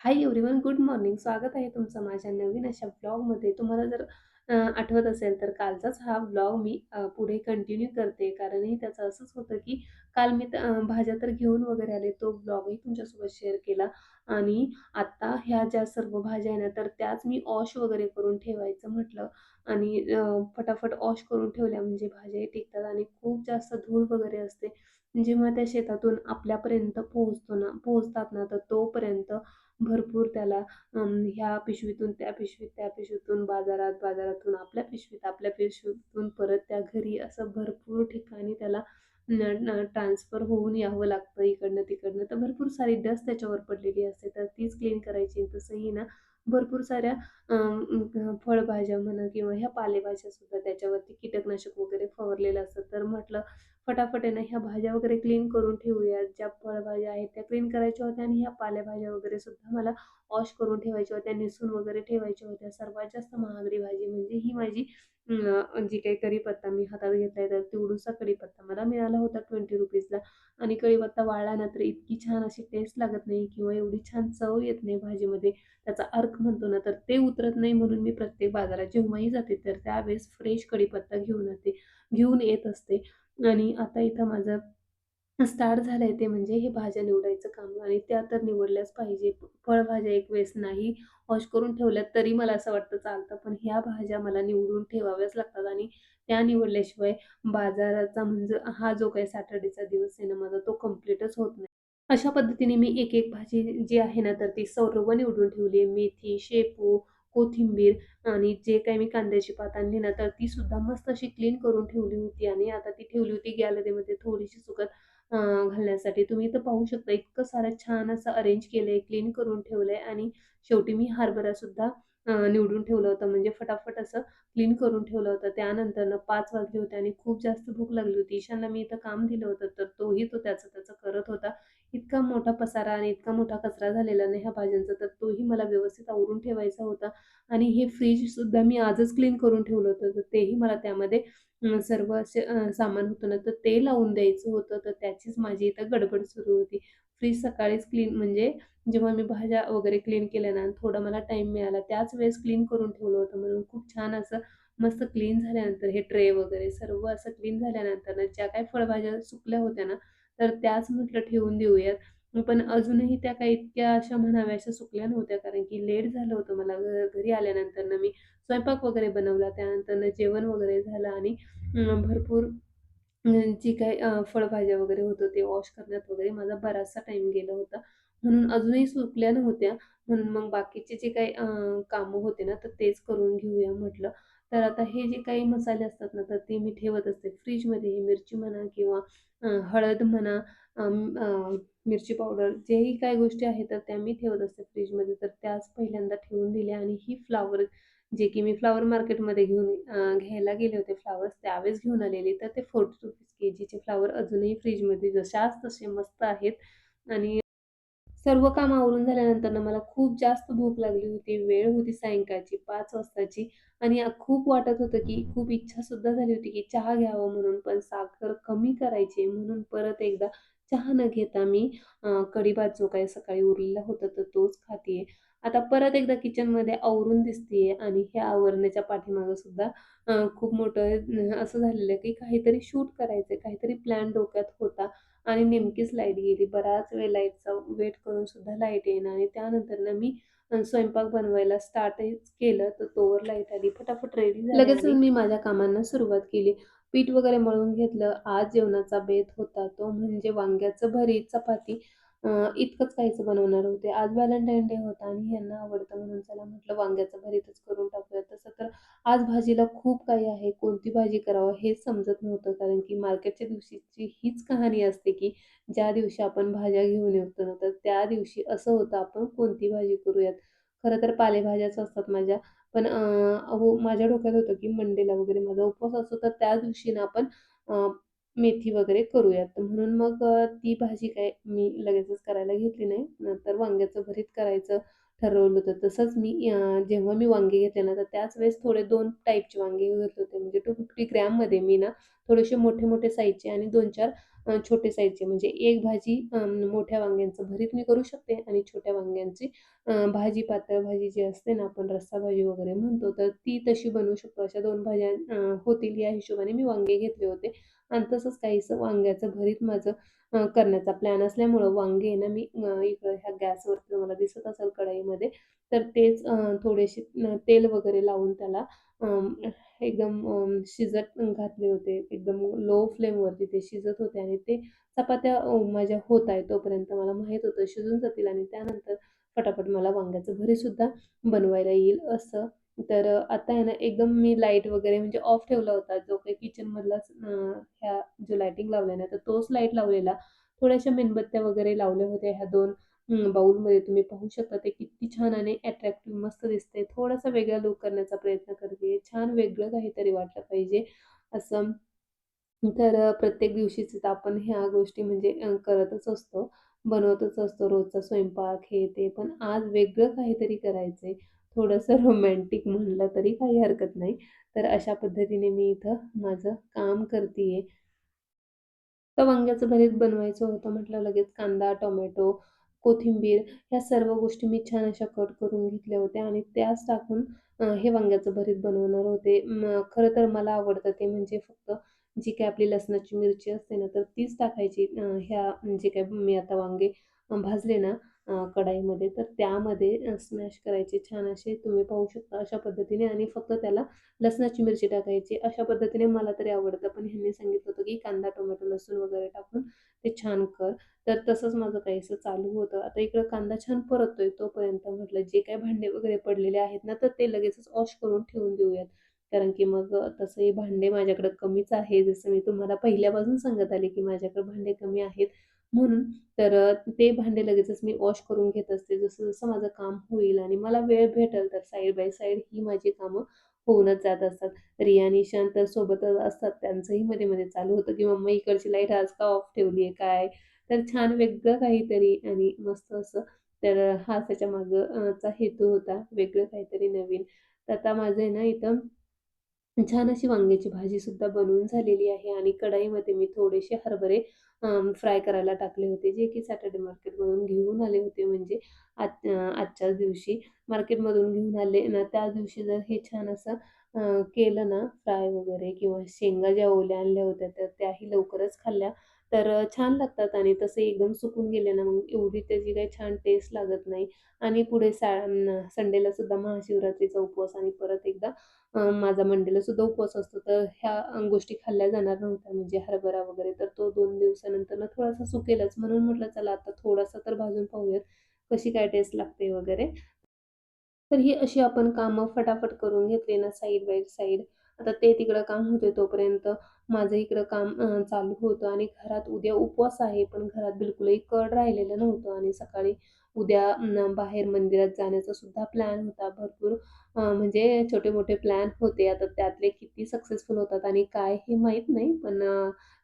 Hi everyone, good morning. स्वागत आहे तुमचं माझ्या नवीन अशा ब्लॉगमध्ये तुम्हाला जर आठवत असेल तर कालचाच हा ब्लॉग मी पुढे कंटिन्यू करते. कारणही त्याचं असंच होतं, की काल मी भाज्या तर घेऊन वगैरे आले. तो ब्लॉगही तुमच्यासोबत शेअर केला आणि आत्ता ह्या ज्या सर्व भाज्या आहे ना, तर त्याच मी ऑश वगैरे करून ठेवायचं म्हटलं आणि फटाफट वॉश करून ठेवल्या म्हणजे भाज्याही टिकतात आणि खूप जास्त धूळ वगैरे असते. जेव्हा त्या शेतातून आपल्यापर्यंत पोहोचतो ना पोहोचतात ना, तर तोपर्यंत भरपूर त्याला ह्या पिशवीतून त्या पिशवीत, त्या पिशवीतून बाजारात, बाजारातून आपल्या पिशवीत, आपल्या पिशवीतून परत त्या घरी असं भरपूर ठिकाणी त्याला ट्रान्सफर होऊन यावं लागतं इकडनं-तिकडनं. तर भरपूर सारी डस्ट त्याच्यावर पडलेली असते, तर तीच क्लीन करायची. तसंही ना भरपूर साऱ्या फळभाज्या म्हणा किंवा ह्या पालेभाज्यासुद्धा त्याच्यावरती कीटकनाशक वगैरे फवारलेलं असतं. तर म्हटलं फटाफट आहे ना ह्या भाज्या वगैरे क्लीन करून ठेवूया. ज्या फळभाज्या आहेत त्या क्लीन करायच्या होत्या आणि ह्या पालेभाज्या वगैरे सुद्धा मला वॉश करून ठेवायच्या होत्या, निसून वगैरे ठेवायच्या होत्या. सर्वात जास्त महागडी भाजी म्हणजे ही माझी जी काही कढीपत्ता मी हातात घेतलाय तर तेवढूसा कढीपत्ता मला मिळाला होता ₹20ला आणि कढीपत्ता वाळला ना तर इतकी छान अशी टेस्ट लागत नाही किंवा एवढी छान चव येत नाही भाजीमध्ये. त्याचा अर्क म्हणतो ना, तर ते उतरत नाही म्हणून मी प्रत्येक बाजारात जेव्हाही जाते तर त्यावेळेस फ्रेश कढीपत्ता घेऊन येते घेऊन येत असते. आणि आता इथं माझं स्टार्ट झालंय ते म्हणजे हे भाज्या निवडायचं काम आणि त्या तर निवडल्याच पाहिजे. फळभाज्या एक वेळेस नाही वॉश करून ठेवल्या तरी मला असं वाटतं चालतं. पण ह्या भाज्या मला निवडून ठेवाव्याच लागतात आणि त्या निवडल्याशिवाय बाजाराचा म्हणजे हा जो काही सॅटर्डेचा दिवस आहे ना माझा तो कंप्लीटच होत नाही. अशा पद्धतीने मी एक-एक भाजी जी आहे ना तर ती सर्व निवडून ठेवली आहे. मेथी, शेपू, कोथिंबीर आणि जे काही मी कांद्याची पात आणली ना तर ती सुद्धा मस्त अशी क्लीन करून ठेवली होती आणि आता ती ठेवली होती गॅलरीमध्ये थोडीशी सुकत घालण्यासाठी. तुम्ही इथं पाहू शकता इतकं सारं छान असं अरेंज केलंय, क्लीन करून ठेवलंय आणि शेवटी मी हरभरासुद्धा सुद्धा निवडून ठेवलं होतं. म्हणजे फटाफट असं क्लीन करून ठेवलं होतं. त्यानंतरनं पाच वाजले होते आणि खूप जास्त भूक लागली होती. ईशानला मी इथं काम दिलं होतं, तर तोही तो त्याचं त्याचं करत होता. इतका मोठा पसारा आणि इतका मोठा कचरा झालेला नाही ह्या भाज्यांचा, तर तोही मला व्यवस्थित आवरून ठेवायचा होता आणि हे फ्रीजसुद्धा मी आजच क्लीन करून ठेवलं होतं. तर तेही मला त्यामध्ये सर्व असे सामान होतं ना, तर ते लावून द्यायचं होतं. तर त्याचीच माझी इथं गडबड सुरू होती. फ्रीज सकाळीच क्लीन म्हणजे जेव्हा मी भाज्या वगैरे क्लीन केल्या ना, थोडा मला टाईम मिळाला, त्याच वेळेस क्लीन करून ठेवलं होतं. म्हणून खूप छान असं मस्त क्लीन झाल्यानंतर हे ट्रे वगैरे सर्व असं क्लीन झाल्यानंतर ना, ज्या काही फळभाज्या सुकल्या होत्या ना, तर त्याच म्हटलं ठेवून देऊयात. पण अजूनही त्या काही इतक्या अशा म्हणाव्याशा सुकल्या नव्हत्या, कारण की लेट झालं होतं मला घर घरी आल्यानंतर मी स्वयंपाक वगैरे बनवला. त्यानंतरनं जेवण वगैरे झालं आणि भरपूर जी काही फळभाज्या वगैरे होतं ते वॉश करण्यात वगैरे माझा बराचसा टाईम गेला होता. म्हणून अजूनही सुकल्या नव्हत्या. म्हणून मग बाकीचे जे काही कामं होते ना, तर तेच करून घेऊया म्हटलं. तर आता हे जे काही मसाले असतात ना, तर ते मी ठेवत असते फ्रीजमध्ये ही मिरची म्हणा किंवा हळद म्हणा, मिरची पावडर जेही काही गोष्टी आहेत, तर त्या मी ठेवत असते फ्रीजमध्ये तर त्याच पहिल्यांदा ठेवून दिल्या आणि ही फ्लॉवर जे की मी फ्लॉवर मार्केटमध्ये घेऊन घ्यायला गेले होते फ्लावर्स त्यावेळेस घेऊन आलेले. तर ते फोर्ट टू के जीचे फ्लावर अजूनही फ्रीजमध्ये जशाच तसे मस्त आहेत आणि सर्व काम आवरून झाल्यानंतर ना मला खूप जास्त भूक लागली होती. वेळ होती सायंकाळची पाच वाजताची आणि खूप वाटत होतं, की खूप इच्छासुद्धा झाली होती, की चहा घ्यावा म्हणून. पण साखर कमी करायची म्हणून परत एकदा चहा न घेता मी अ, कढी भात जो काही सकाळी उरलेला होता, तर तोच खातीये. आता परत एकदा किचनमध्ये आवरून दिसतीये आणि हे आवरण्याच्या पाठीमागं सुद्धा खूप मोठं असं झालेलं आहे, की काहीतरी शूट करायचं काहीतरी प्लॅन डोक्यात होता आणि नेमकीच लाइट गेली. बराच वेळ लाईटचा वेट करून सुद्धा लाइट येईना आणि त्यानंतरनं मी स्वयंपाक बनवायला स्टार्टच केलं, तर तोवर लाइट आली. फटाफट रेडी आणि मी माझ्या कामांना सुरुवात केली. पीठ वगैरे मळून घेतलं. आज जेवणाचा बेत होता तो म्हणजे वांग्याचं भरीत, चपाती इतकंच काहीचं बनवणार होते. आज व्हॅलेंटाईन डे होता आणि ह्यांना आवडतं म्हणून चला म्हटलं वांग्याचं भरीतच करून टाकूया. तसं तर आज भाजीला खूप काही आहे. कोणती भाजी करावं हेच समजत नव्हतं. कारण की मार्केटच्या दिवशीची हीच कहाणी असते, की ज्या दिवशी आपण भाज्या घेऊन येतो ना, तर त्या दिवशी असं होतं आपण कोणती भाजी करूयात. खरं तर पालेभाज्याच असतात माझ्या. पण अहो माझ्या डोक्यात होतं, की मंडेला वगैरे माझा उपवास असतो, तर त्या दिवशी ना आपण मेथी वगैरे करूयात. तर म्हणून मग ती भाजी काय मी लगेचच करायला घेतली नाही. नंतर वांग्याचं भरीत करायचं ठरवलं होतं. तसंच मी जेव्हा मी वांगे घेतले ना, तर त्याच वेळेस थोडे दोन टाईपचे वांगे घेतले होते. म्हणजे 250 ग्रॅममध्ये मी ना थोडेसे मोठे-मोठे साईजचे आणि दोन चार छोटे साईजचे म्हणजे एक भाजी मोठ्या वांग्यांचं भरीत मी करू शकते आणि छोट्या वांग्यांची भाजी पातळ भाजी जी असते ना आपण रस्सा भाजी वगैरे म्हणतो, तर ती तशी बनवू शकतो. अशा दोन भाज्या होतील या हिशोबाने मी वांगे घेतले होते आणि तसंच काहीसं वांग्याचं भरीत माझं करण्याचा प्लॅन असल्यामुळं वांगे आहे ना मी इकडं ह्या गॅसवरती तुम्हाला दिसत असेल कढईमध्ये, तर तेच थोडेसे तेल वगैरे लावून त्याला एकदम शिजत घातले होते. एकदम लो फ्लेमवरती ते शिजत होते आणि ते चपात्या माझ्या होत आहेत तोपर्यंत मला माहीत होतं शिजून जातील आणि त्यानंतर फटाफट मला वांग्याचं भरीसुद्धा बनवायला येईल असं. तर आता आहे ना एकदम मी लाइट वगैरे म्हणजे ऑफ ठेवला होता. जो काही किचनमधलाच ह्या जो लाइटिंग लावलाय ना, तर तोच लाइट लावलेला. थोड्याशा मेणबत्त्या वगैरे लावल्या होत्या ह्या दोन बाऊलमध्ये तुम्ही पाहू शकता ते किती छान आणि अट्रॅक्टिव्ह मस्त दिसते थोडासा वेगळा लुक करण्याचा प्रयत्न करते छान वेगळं काहीतरी वाटलं पाहिजे असं. तर प्रत्येक दिवशीच तर आपण ह्या गोष्टी म्हणजे करतच असतो, बनवतच असतो रोजचा स्वयंपाक हे ते. पण आज वेगळं काहीतरी करायचंय. थोडंसं रोमॅन्टिक म्हणलं तरी काही हरकत नाही. तर अशा पद्धतीने मी इथं माझं काम करतीये. तर वांग्याचं भरीत बनवायचं होतं म्हटलं लगेच कांदा, टोमॅटो, कोथिंबीर ह्या सर्व गोष्टी मी छान अशा कट करून घेतल्या होत्या आणि त्याच टाकून हे वांग्याचं भरीत बनवणार होते. खरं तर मला आवडतं ते म्हणजे फक्त जी काय आपली लसणाची मिरची असते ना, तर तीच टाकायची ह्या जे काय मी आता वांगे भाजले ना कढाईमध्ये तर त्यामध्ये स्मॅश करायचे छान असे तुम्ही पाहू शकता अशा पद्धतीने आणि फक्त त्याला लसणाची मिरची टाकायची. अशा पद्धतीने मला तरी आवडतं. पण ह्यांनी सांगितलं होतं, की कांदा, टोमॅटो, लसूण वगैरे टाकून ते छान कर. तर तसंच माझं काहीसं चालू होतं. आता इकडं कांदा छान परततोय, तोपर्यंत म्हटलं जे काही भांडे वगैरे पडलेले आहेत ना, तर ते लगेचच वॉश करून ठेवून देऊयात. कारण की मग तसंही भांडे माझ्याकडं कमीच आहे. जसं मी तुम्हाला पहिल्यापासून सांगत आले, की माझ्याकडे भांडे कमी आहेत म्हणून. तर ते भांडे लगेचच मी वॉश करून घेत असते. जसं-जसं माझं काम होईल आणि मला वेळ भेटेल, तर साईड बाय साईड ही माझी कामं होऊनच जात असतात. रिया निशांत तर सोबतच असतात. त्यांचंही मध्ये-मध्ये चालू होतं, की "मम्मा इकडची लाइट आज का ऑफ ठेवली आहे काय?" तर छान वेगळं काहीतरी आणि मस्त असं. तर हा त्याच्या मागं चा हेतू होता. वेगळं काहीतरी नवीन. तर आता माझं आहे ना इथं छान अशी वांग्याची भाजीसुद्धा बनवून झालेली आहे आणि कढाईमध्ये मी थोडेसे हरभरे फ्राय करायला टाकले होते, जे की सॅटर्डे मार्केटमधून घेऊन आले होते. म्हणजे आज आजच्याच दिवशी मार्केटमधून घेऊन आले ना, त्या दिवशी जर हे छान असं केलं ना फ्राय वगैरे किंवा शेंगा ज्या ओल्या आणल्या होत्या, तर त्याही लवकरच खाल्ल्या, तर छान लागतात आणि तसे एकदम सुकून गेले ना, मग एवढी त्याची काही छान टेस्ट लागत नाही आणि पुढे सा संडेला सुद्धा महाशिवरात्रीचा उपवास आणि परत एकदा माझा मंडेला सुद्धा उपवास असतो. तर ह्या गोष्टी खाल्ल्या जाणार नव्हत्या म्हणजे हरभरा वगैरे. तर तो दोन दिवसानंतर ना थोडासा सुकेलच. म्हणून म्हटलं चला आता थोडासा तर भाजून पाहूयात, कशी काय टेस्ट लागते वगैरे. तर ही अशी आपण कामं फटाफट करून घेतली ना साइड बाय साइड. आता ते तिकडं काम होते तोपर्यंत माझं इकडं काम चालू होतं आणि घरात उद्या उपवास आहे, पण घरात बिलकुलही कड राहिलेलं नव्हतं आणि सकाळी उद्या बाहेर मंदिरात जाण्याचा सुद्धा प्लॅन होता. भरपूर म्हणजे छोटे-मोठे प्लॅन होते. आता त्यातले किती सक्सेसफुल होतात आणि काय हे माहीत नाही. पण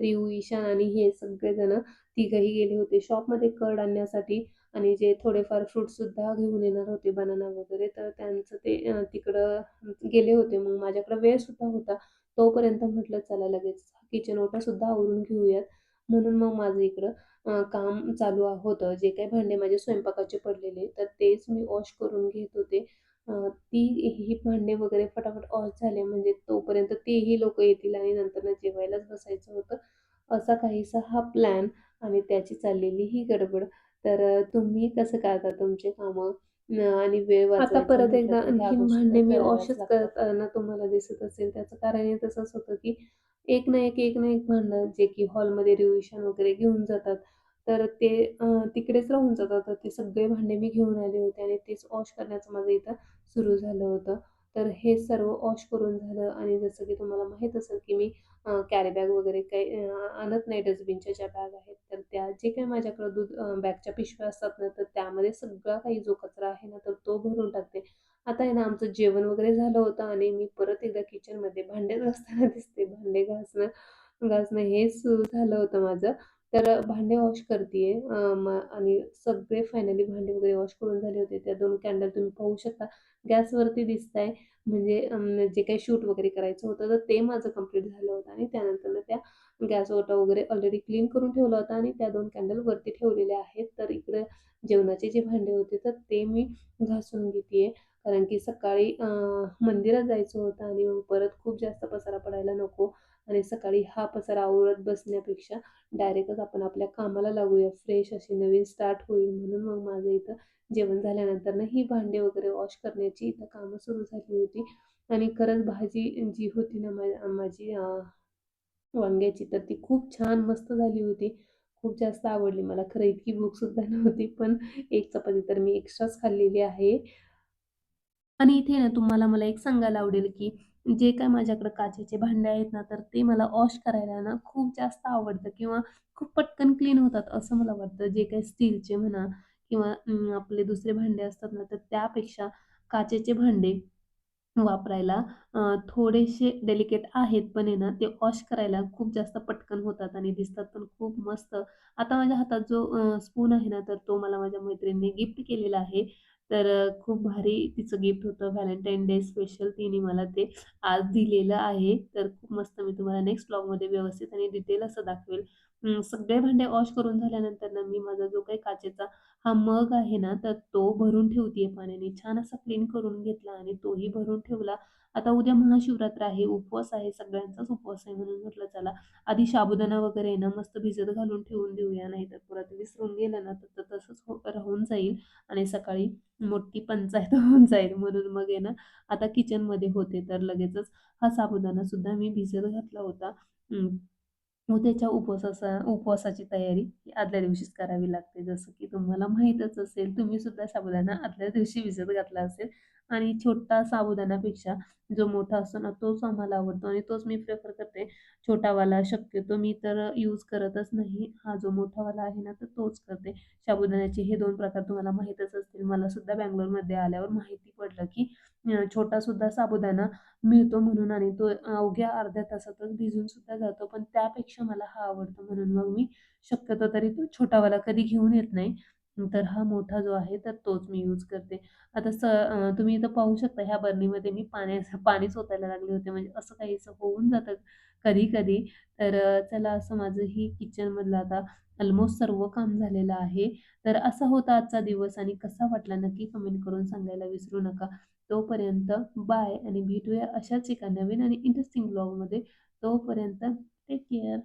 रिऊ, ईशान आणि हे सगळेजण तिघंही गेले होते शॉपमध्ये कर्ड आणण्यासाठी आणि जे थोडेफार फ्रूटसुद्धा घेऊन येणार होते, बनाना वगैरे, तर त्यांचं ते तिकडं गेले होते. मग माझ्याकडे वेळसुद्धा होता. तोपर्यंत म्हटलं चला लगेच किचन ओटासुद्धा आवरून घेऊयात. म्हणून मग माझं इकडं काम चालू आ होतं. जे काही भांडे माझे स्वयंपाकाचे पडलेले, तर तेच मी वॉश करून घेत होते. ती ही भांडे वगैरे फटाफट वॉश झाले म्हणजे तोपर्यंत तेही लोक येतील आणि नंतर जेवायलाच बसायचं होतं. असा काहीसा हा प्लॅन आणि त्याची चाललेली ही गडबड. तर तुम्ही कसं करता तुमचे कामं आणि वेळ आता वाचवायचा परत म्हटलं एकदा तर ह्या गोष्टी भांडे तर मी कराव्याच वॉशच लागतात. करताना तुम्हाला दिसत असेल. त्याचं कारण हे तसंच होतं, की एक ना एक, एक ना एक भांडं जे की हॉलमध्ये रिव्हिजन वगैरे घेऊन जातात. तर ते अ, तिकडेच राहून जातात. तर ते सगळे भांडे मी घेऊन आले होते आणि तेच वॉश करण्याचं माझं इथं सुरू झालं होतं. तर हे सर्व वॉश करून झालं आणि जसं की तुम्हाला माहीत असेल, की मी कॅरीबॅग वगैरे काही आणत नाही. डस्टबिनच्या ज्या बॅग आहेत, तर त्या जे काही माझ्याकडं दूध बॅगच्या पिशव्या असतात ना, तर त्यामध्ये सगळा काही जो कचरा आहे ना, तर तो भरून टाकते. आता आहे ना, आमचं जेवण वगैरे झालं होतं आणि मी परत एकदा किचनमध्ये भांडे घासताना दिसते. भांडे घासणं घासणं हे सुरू झालं होतं माझं. तर भांडे वॉश करते मग आणि सगळे फायनली भांडे वगैरे वॉश करून झाले होते. त्या दोन कॅन्डल तुम्ही पाहू शकता. गॅसवरती दिसताय. म्हणजे जे काही शूट वगैरे करायचं होतं, तर ते माझं कंप्लीट झालं होतं. आणि त्यानंतर त्या गॅस ओटा वगैरे ऑलरेडी क्लीन करून ठेवला होता. आणि त्या दोन कॅन्डल वरती ठेवलेल्या आहेत. तर इकडे जेवणाचे जे भांडे होते, तर ते मी घासून घेते कारण की सकाळी मंदिरात जायचं होतं. आणि मग परत खूप जास्त पसारा पडायला नको. आणि सकाळी हा पसारा आवरत बसण्यापेक्षा डायरेक्टच आपण आपल्या कामाला लागूया. फ्रेश अशी नवीन स्टार्ट होईल म्हणून मग माझं इथं जेवण झाल्यानंतर ना ही भांडे वगैरे वॉश करण्याची इथं कामं सुरू झाली होती आणि खरंच भाजी जी होती ना मा माझी वांग्याची तर ती खूप छान मस्त झाली होती. खूप जास्त आवडली मला. खरं इतकी भूकसुद्धा नव्हती, पण एक चपाती तर मी एक्स्ट्राच खाल्लेली आहे. आणि इथे ना तुम्हाला मला एक सांगायला आवडेल, की जे काय माझ्याकडे काचेचे भांडे आहेत ना, तर ते मला वॉश करायला ना खूप जास्त आवडतं किंवा खूप पटकन क्लीन होतात असं मला वाटतं. जे काही स्टीलचे म्हणा किंवा आपले दुसरे भांडे असतात ना, तर त्यापेक्षा काचेचे भांडे वापरायला थोडेसे डेलिकेट आहेत, पण आहे ना, ते वॉश करायला खूप जास्त पटकन होतात आणि दिसतात पण खूप मस्त. आता माझ्या हातात जो स्पून आहे ना, तर तो मला माझ्या मैत्रिणीने गिफ्ट केलेला आहे. तर खूप भारी तिचं गिफ्ट होतं व्हॅलेंटाईन डे स्पेशल तिने मला ते आज दिलेलं आहे. तर खूप मस्त मी तुम्हाला नेक्स्ट ब्लॉगमध्ये व्यवस्थित आणि डिटेल असं दाखवेल. सगळे भांडे वॉश करून झाल्यानंतर ना, मी माझा जो काही काचेचा हा मग आहे ना, तर तो भरून ठेवतीये पाण्याने. छान असा क्लीन करून घेतला आणि तोही भरून ठेवला. आता उद्या महाशिवरात्र आहे, उपवास आहे, सगळ्यांचाच उपवास आहे म्हणून म्हटलं चला आधी साबुदाणा वगैरे आहे ना, मस्त भिजत घालून ठेवून देऊया, नाहीतर परत विसरून गेलं ना, तर तसंच हो, राहून जाईल आणि सकाळी मोठी पंचायत होऊन जाईल. म्हणून मग आहे ना, आता किचनमध्ये होते, तर लगेचच हा साबुदाणासुद्धा मी भिजत घातला होता. उद्याच्या उपवासाचा उपवासाची तयारी आदल्या दिवशीच करावी लागते. जसं की तुम्हाला माहीतच असेल, तुम्ही सुद्धा साबुदाणा आदल्या दिवशी भिजत घातला असेल आणि छोटा साबुदाण्यापेक्षा जो मोठा असतो ना, तोच आम्हाला आवडतो आणि तोच मी प्रेफर करते. छोटावाला शक्यतो मी तर यूज करतच नाही. हा जो मोठावाला आहे ना, तर तोच करते. साबुदाण्याचे हे दोन प्रकार तुम्हाला माहीतच असतील. मला सुद्धा बंगलोरमध्ये आल्यावर माहिती पडलं, की छोटा छोटासुद्धा साबुदाणा मिळतो म्हणून आणि तो अवघ्या अर्ध्या तासातच भिजून सुद्धा जातो. पण त्यापेक्षा मला हा आवडतो म्हणून मग मी शक्यतो तरी तो छोटावाला कधी घेऊन येत नाही. तर हा मोठा जो आहे तर तोच मी यूज करते. आता स तुम्ही इथं पाहू शकता ह्या बर्नीमध्ये मी पाण्याचं पाणी सोतायला लागले होते. म्हणजे असं काहीसं होऊन जातं कधी-कधी. तर चला असं माझं ही किचनमधलं आता ऑलमोस्ट सर्व काम झालेलं आहे. तर असा होता आजचा दिवस आणि कसा वाटला नक्की कमेंट करून सांगायला विसरू नका. तोपर्यंत बाय आणि भेटूया अशाच एका नवीन आणि इंटरेस्टिंग ब्लॉगमध्ये. तोपर्यंत टेक केअर.